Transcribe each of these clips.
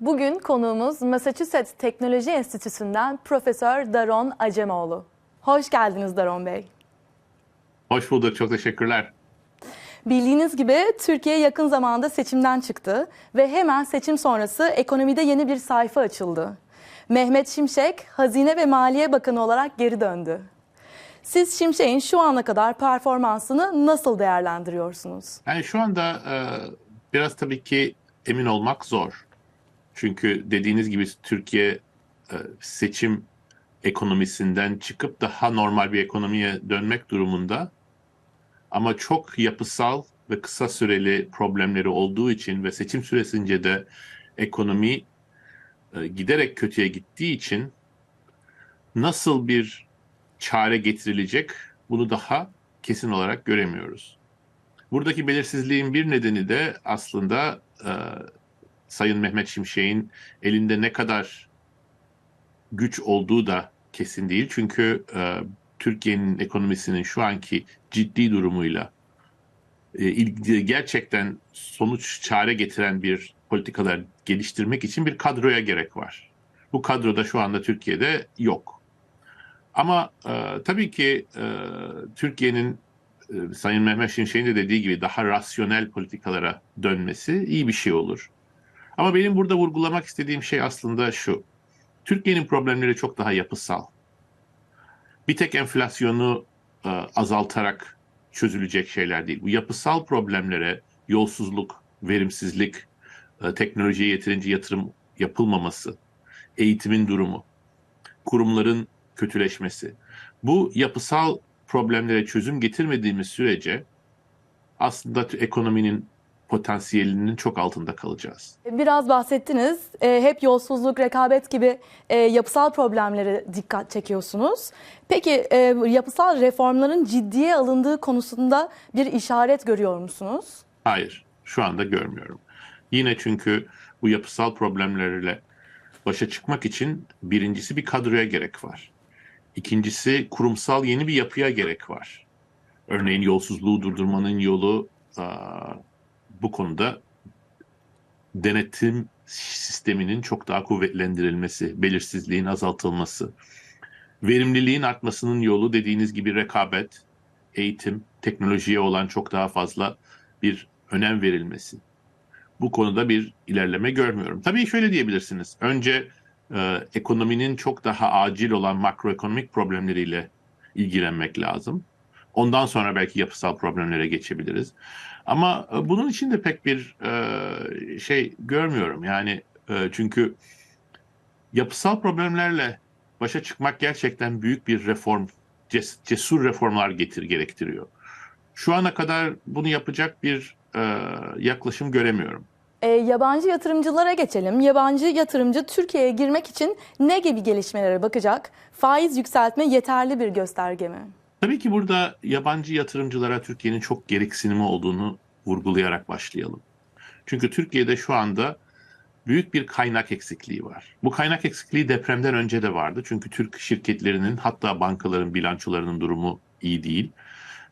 Bugün konuğumuz Massachusetts Teknoloji Enstitüsü'nden Profesör Daron Acemoğlu. Hoş geldiniz Daron Bey. Hoş bulduk, çok teşekkürler. Bildiğiniz gibi Türkiye yakın zamanda seçimden çıktı ve hemen seçim sonrası ekonomide yeni bir sayfa açıldı. Mehmet Şimşek, Hazine ve Maliye Bakanı olarak geri döndü. Siz Şimşek'in şu ana kadar performansını nasıl değerlendiriyorsunuz? Yani şu anda e, biraz tabii ki emin olmak zor. Çünkü dediğiniz gibi Türkiye e, seçim ekonomisinden çıkıp daha normal bir ekonomiye dönmek durumunda. Ama çok yapısal ve kısa süreli problemleri olduğu için ve seçim süresince de ekonomi e, giderek kötüye gittiği için nasıl bir çare getirilecek bunu daha kesin olarak göremiyoruz. Buradaki belirsizliğin bir nedeni de aslında e, Sayın Mehmet Şimşek'in elinde ne kadar güç olduğu da kesin değil. Çünkü e, Türkiye'nin ekonomisinin şu anki ciddi durumuyla e, gerçekten sonuç çare getiren bir politikalar geliştirmek için bir kadroya gerek var. Bu kadroda şu anda Türkiye'de yok. Ama e, tabii ki e, Türkiye'nin e, Sayın Mehmet Şimşek'in de dediği gibi daha rasyonel politikalara dönmesi iyi bir şey olur. Ama benim burada vurgulamak istediğim şey aslında şu. Türkiye'nin problemleri çok daha yapısal. Bir tek enflasyonu e, azaltarak çözülecek şeyler değil. Bu yapısal problemlere yolsuzluk, verimsizlik, e, teknolojiye yeterince yatırım yapılmaması, eğitimin durumu, kurumların kötüleşmesi. Bu yapısal problemlere çözüm getirmediğimiz sürece aslında ekonominin potansiyelinin çok altında kalacağız. Biraz bahsettiniz. E, hep yolsuzluk, rekabet gibi e, yapısal problemlere dikkat çekiyorsunuz. Peki e, yapısal reformların ciddiye alındığı konusunda bir işaret görüyor musunuz? Hayır, şu anda görmüyorum. Yine çünkü bu yapısal problemlerle başa çıkmak için birincisi bir kadroya gerek var. İkincisi kurumsal yeni bir yapıya gerek var. Örneğin yolsuzluğu durdurmanın yolu bu konuda denetim sisteminin çok daha kuvvetlendirilmesi, belirsizliğin azaltılması, verimliliğin artmasının yolu dediğiniz gibi rekabet, eğitim, teknolojiye olan çok daha fazla bir önem verilmesi. Bu konuda bir ilerleme görmüyorum. Tabii şöyle diyebilirsiniz. Önce e, ekonominin çok daha acil olan makroekonomik problemleriyle ilgilenmek lazım. Ondan sonra belki yapısal problemlere geçebiliriz. Ama e, bunun için de pek bir e, şey görmüyorum. Yani e, çünkü yapısal problemlerle başa çıkmak gerçekten büyük bir reform, ces, cesur reformlar getir gerektiriyor. Şu ana kadar bunu yapacak bir yaklaşım göremiyorum. E, yabancı yatırımcılara geçelim. Yabancı yatırımcı Türkiye'ye girmek için ne gibi gelişmelere bakacak? Faiz yükseltme yeterli bir gösterge mi? Tabii ki burada yabancı yatırımcılara Türkiye'nin çok gereksinimi olduğunu vurgulayarak başlayalım. Çünkü Türkiye'de şu anda büyük bir kaynak eksikliği var. Bu kaynak eksikliği depremden önce de vardı. Çünkü Türk şirketlerinin hatta bankaların bilançolarının durumu iyi değil.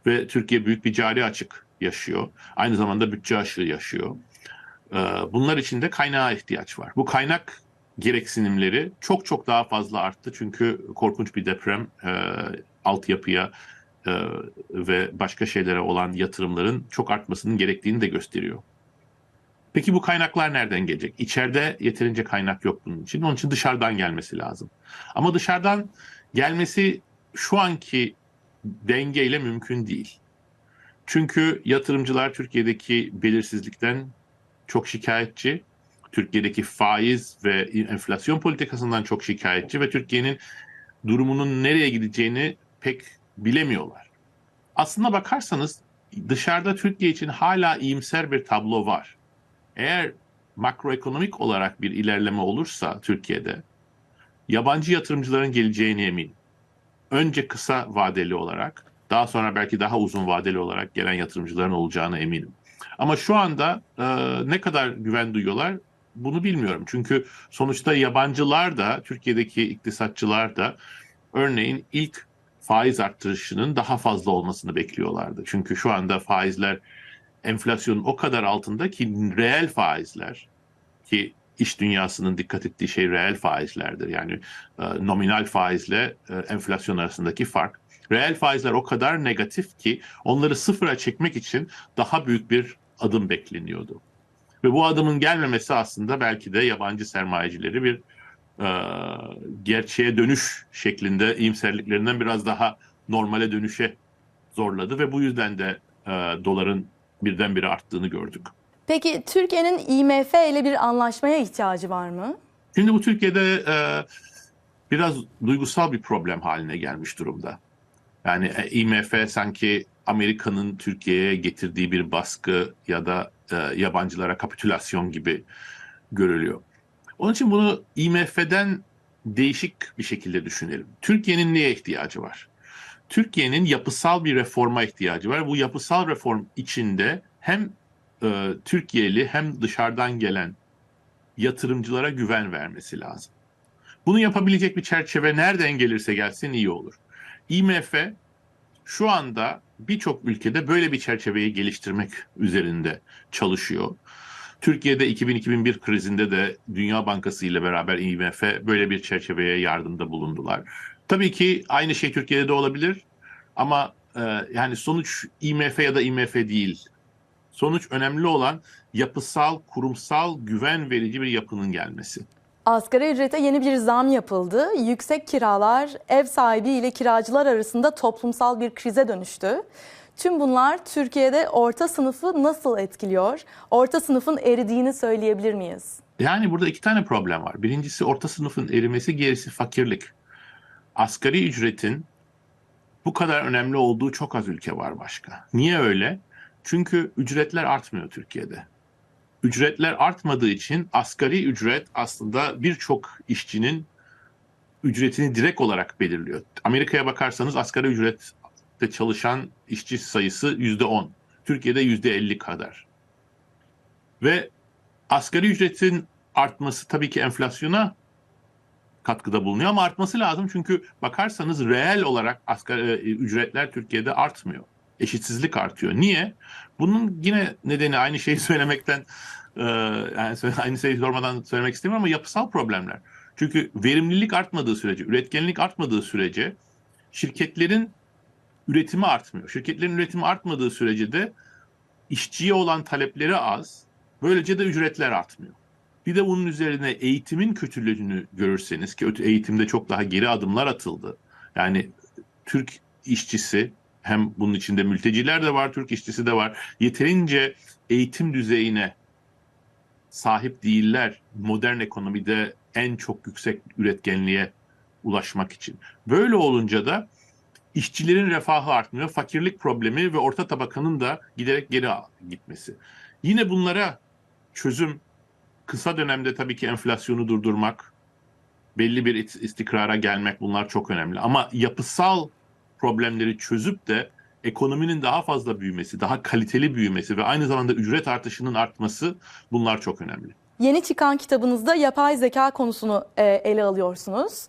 Ve Türkiye büyük bir cari açık yaşıyor. Aynı zamanda bütçe aşığı yaşıyor. Ee, bunlar için de kaynağa ihtiyaç var. Bu kaynak gereksinimleri çok çok daha fazla arttı. Çünkü korkunç bir deprem e, altyapıya e, ve başka şeylere olan yatırımların çok artmasının gerektiğini de gösteriyor. Peki bu kaynaklar nereden gelecek? İçeride yeterince kaynak yok bunun için. Onun için dışarıdan gelmesi lazım. Ama dışarıdan gelmesi şu anki dengeyle mümkün değil. Çünkü yatırımcılar Türkiye'deki belirsizlikten çok şikayetçi. Türkiye'deki faiz ve enflasyon politikasından çok şikayetçi ve Türkiye'nin durumunun nereye gideceğini pek bilemiyorlar. Aslında bakarsanız dışarıda Türkiye için hala iyimser bir tablo var. Eğer makroekonomik olarak bir ilerleme olursa Türkiye'de yabancı yatırımcıların geleceğine eminim. Önce kısa vadeli olarak, daha sonra belki daha uzun vadeli olarak gelen yatırımcıların olacağına eminim. Ama şu anda e, ne kadar güven duyuyorlar bunu bilmiyorum. Çünkü sonuçta yabancılar da, Türkiye'deki iktisatçılar da örneğin ilk faiz arttırışının daha fazla olmasını bekliyorlardı. Çünkü şu anda faizler enflasyonun o kadar altında ki reel faizler ki iş dünyasının dikkat ettiği şey reel faizlerdir. Yani e, nominal faizle e, enflasyon arasındaki fark. Reel faizler o kadar negatif ki onları sıfıra çekmek için daha büyük bir adım bekleniyordu. Ve bu adımın gelmemesi aslında belki de yabancı sermayecileri bir e, gerçeğe dönüş şeklinde iyimserliklerinden biraz daha normale dönüşe zorladı ve bu yüzden de e, doların birdenbire arttığını gördük. Peki Türkiye'nin IMF ile bir anlaşmaya ihtiyacı var mı? Şimdi bu Türkiye'de e, biraz duygusal bir problem haline gelmiş durumda. Yani e, IMF sanki Amerika'nın Türkiye'ye getirdiği bir baskı ya da e, yabancılara kapitülasyon gibi görülüyor. Onun için bunu IMF'den değişik bir şekilde düşünelim. Türkiye'nin neye ihtiyacı var? Türkiye'nin yapısal bir reforma ihtiyacı var. Bu yapısal reform içinde hem e, Türkiye'li hem dışarıdan gelen yatırımcılara güven vermesi lazım. Bunu yapabilecek bir çerçeve nereden gelirse gelsin iyi olur. IMF şu anda birçok ülkede böyle bir çerçeveyi geliştirmek üzerinde çalışıyor. Türkiye'de 2000-2001 krizinde de Dünya Bankası ile beraber IMF böyle bir çerçeveye yardımda bulundular. Tabii ki aynı şey Türkiye'de de olabilir ama e, yani sonuç IMF ya da IMF değil. Sonuç önemli olan yapısal, kurumsal, güven verici bir yapının gelmesi. Asgari ücrete yeni bir zam yapıldı. Yüksek kiralar ev sahibi ile kiracılar arasında toplumsal bir krize dönüştü. Tüm bunlar Türkiye'de orta sınıfı nasıl etkiliyor? Orta sınıfın eridiğini söyleyebilir miyiz? Yani burada iki tane problem var. Birincisi orta sınıfın erimesi, gerisi fakirlik. Asgari ücretin bu kadar önemli olduğu çok az ülke var başka. Niye öyle? Çünkü ücretler artmıyor Türkiye'de. Ücretler artmadığı için asgari ücret aslında birçok işçinin ücretini direkt olarak belirliyor. Amerika'ya bakarsanız asgari ücrette çalışan işçi sayısı yüzde on. Türkiye'de yüzde elli kadar. Ve asgari ücretin artması tabii ki enflasyona katkıda bulunuyor ama artması lazım çünkü bakarsanız reel olarak asgari e, ücretler Türkiye'de artmıyor. Eşitsizlik artıyor. Niye? Bunun yine nedeni aynı şeyi söylemekten e, yani aynı şeyi sormadan söylemek istemiyorum ama yapısal problemler. Çünkü verimlilik artmadığı sürece, üretkenlik artmadığı sürece şirketlerin üretimi artmıyor. Şirketlerin üretimi artmadığı sürece de işçiye olan talepleri az. Böylece de ücretler artmıyor. Bir de bunun üzerine eğitimin kötülüğünü görürseniz ki eğitimde çok daha geri adımlar atıldı. Yani Türk işçisi hem bunun içinde mülteciler de var, Türk işçisi de var. Yeterince eğitim düzeyine sahip değiller modern ekonomide en çok yüksek üretkenliğe ulaşmak için. Böyle olunca da işçilerin refahı artmıyor, fakirlik problemi ve orta tabakanın da giderek geri gitmesi. Yine bunlara çözüm kısa dönemde tabii ki enflasyonu durdurmak, belli bir istikrara gelmek bunlar çok önemli. Ama yapısal problemleri çözüp de ekonominin daha fazla büyümesi, daha kaliteli büyümesi ve aynı zamanda ücret artışının artması bunlar çok önemli. Yeni çıkan kitabınızda yapay zeka konusunu e, ele alıyorsunuz.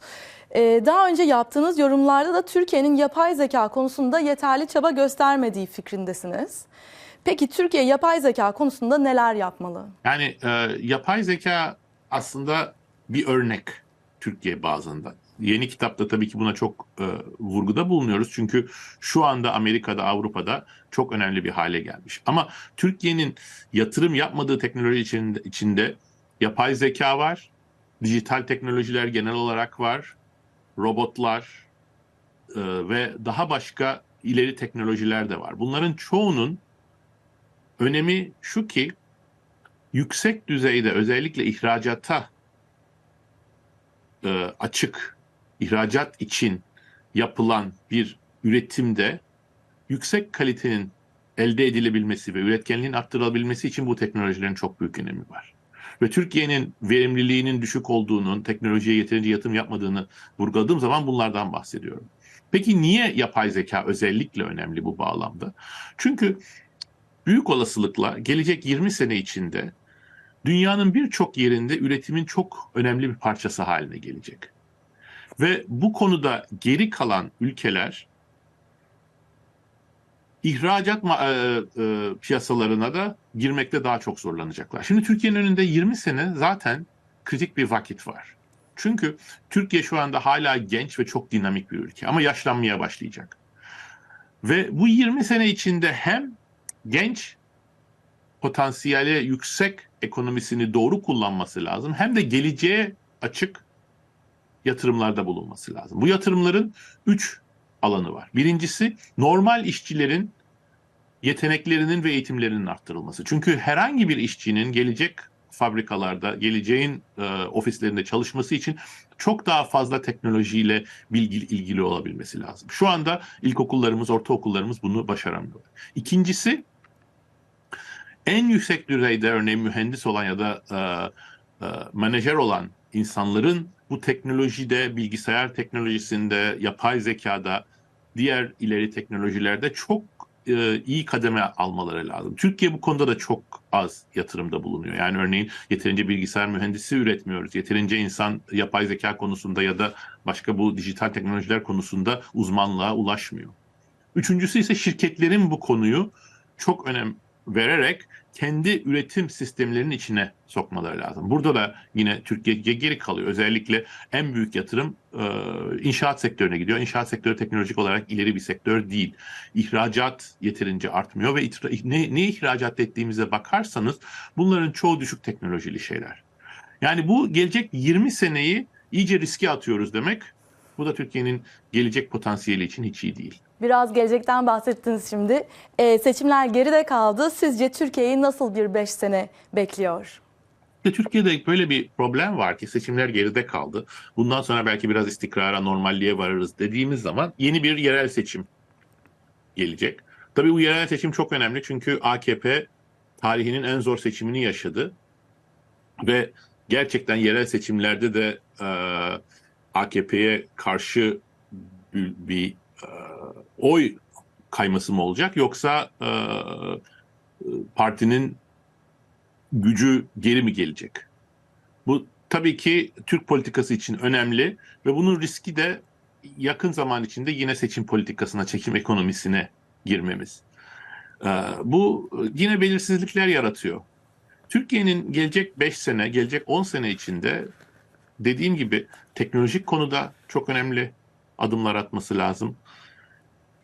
E, daha önce yaptığınız yorumlarda da Türkiye'nin yapay zeka konusunda yeterli çaba göstermediği fikrindesiniz. Peki Türkiye yapay zeka konusunda neler yapmalı? Yani e, yapay zeka aslında bir örnek Türkiye bazında. Yeni kitapta tabii ki buna çok e, vurguda bulunuyoruz. Çünkü şu anda Amerika'da, Avrupa'da çok önemli bir hale gelmiş. Ama Türkiye'nin yatırım yapmadığı teknoloji içinde, içinde yapay zeka var, dijital teknolojiler genel olarak var, robotlar e, ve daha başka ileri teknolojiler de var. Bunların çoğunun önemi şu ki yüksek düzeyde özellikle ihracata e, açık ihracat için yapılan bir üretimde yüksek kalitenin elde edilebilmesi ve üretkenliğin arttırılabilmesi için bu teknolojilerin çok büyük önemi var. Ve Türkiye'nin verimliliğinin düşük olduğunun, teknolojiye yeterince yatırım yapmadığını vurguladığım zaman bunlardan bahsediyorum. Peki niye yapay zeka özellikle önemli bu bağlamda? Çünkü büyük olasılıkla gelecek 20 sene içinde dünyanın birçok yerinde üretimin çok önemli bir parçası haline gelecek. Ve bu konuda geri kalan ülkeler ihracat e, e, piyasalarına da girmekte daha çok zorlanacaklar. Şimdi Türkiye'nin önünde 20 sene zaten kritik bir vakit var. Çünkü Türkiye şu anda hala genç ve çok dinamik bir ülke ama yaşlanmaya başlayacak. Ve bu 20 sene içinde hem genç potansiyeli yüksek ekonomisini doğru kullanması lazım hem de geleceğe açık yatırımlarda bulunması lazım. Bu yatırımların üç alanı var. Birincisi normal işçilerin yeteneklerinin ve eğitimlerinin arttırılması. Çünkü herhangi bir işçinin gelecek fabrikalarda, geleceğin e, ofislerinde çalışması için çok daha fazla teknolojiyle bilgi ilgili olabilmesi lazım. Şu anda ilkokullarımız, ortaokullarımız bunu başaramıyorlar. İkincisi en yüksek düzeyde örneğin mühendis olan ya da e, e, menajer olan insanların bu teknolojide, bilgisayar teknolojisinde, yapay zekada, diğer ileri teknolojilerde çok e, iyi kademe almaları lazım. Türkiye bu konuda da çok az yatırımda bulunuyor. Yani örneğin yeterince bilgisayar mühendisi üretmiyoruz. Yeterince insan yapay zeka konusunda ya da başka bu dijital teknolojiler konusunda uzmanlığa ulaşmıyor. Üçüncüsü ise şirketlerin bu konuyu çok önem vererek kendi üretim sistemlerinin içine sokmaları lazım. Burada da yine Türkiye geri kalıyor. Özellikle en büyük yatırım e, inşaat sektörüne gidiyor. İnşaat sektörü teknolojik olarak ileri bir sektör değil. İhracat yeterince artmıyor ve ne, ne ihracat ettiğimize bakarsanız bunların çoğu düşük teknolojili şeyler. Yani bu gelecek 20 seneyi iyice riske atıyoruz demek. Bu da Türkiye'nin gelecek potansiyeli için hiç iyi değil. Biraz gelecekten bahsettiniz şimdi. Ee, seçimler geride kaldı. Sizce Türkiye'yi nasıl bir 5 sene bekliyor? Türkiye'de böyle bir problem var ki seçimler geride kaldı. Bundan sonra belki biraz istikrara, normalliğe varırız dediğimiz zaman yeni bir yerel seçim gelecek. Tabii bu yerel seçim çok önemli çünkü AKP tarihinin en zor seçimini yaşadı. Ve gerçekten yerel seçimlerde de e, AKP'ye karşı bir, oy kayması mı olacak yoksa e, partinin gücü geri mi gelecek? Bu tabii ki Türk politikası için önemli ve bunun riski de yakın zaman içinde yine seçim politikasına, çekim ekonomisine girmemiz. Ee, bu yine belirsizlikler yaratıyor. Türkiye'nin gelecek 5 sene, gelecek 10 sene içinde dediğim gibi teknolojik konuda çok önemli adımlar atması lazım.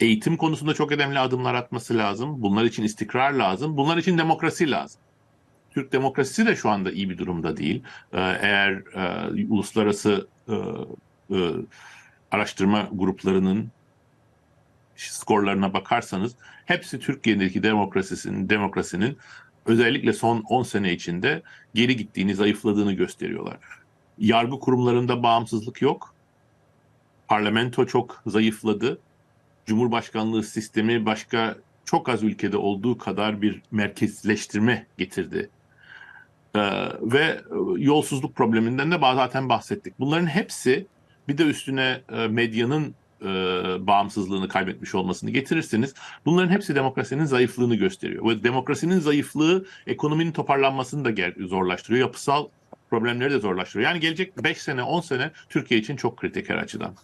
Eğitim konusunda çok önemli adımlar atması lazım. Bunlar için istikrar lazım. Bunlar için demokrasi lazım. Türk demokrasisi de şu anda iyi bir durumda değil. Ee, Eğer e, uluslararası e, e, araştırma gruplarının skorlarına bakarsanız hepsi Türkiye'deki demokrasisinin demokrasinin özellikle son 10 sene içinde geri gittiğini, zayıfladığını gösteriyorlar. Yargı kurumlarında bağımsızlık yok. Parlamento çok zayıfladı. Cumhurbaşkanlığı sistemi başka çok az ülkede olduğu kadar bir merkezleştirme getirdi. Ee, ve yolsuzluk probleminden de zaten bahsettik. Bunların hepsi bir de üstüne e, medyanın e, bağımsızlığını kaybetmiş olmasını getirirseniz bunların hepsi demokrasinin zayıflığını gösteriyor. Ve demokrasinin zayıflığı ekonominin toparlanmasını da zorlaştırıyor. Yapısal problemleri de zorlaştırıyor. Yani gelecek 5 sene 10 sene Türkiye için çok kritik her açıdan.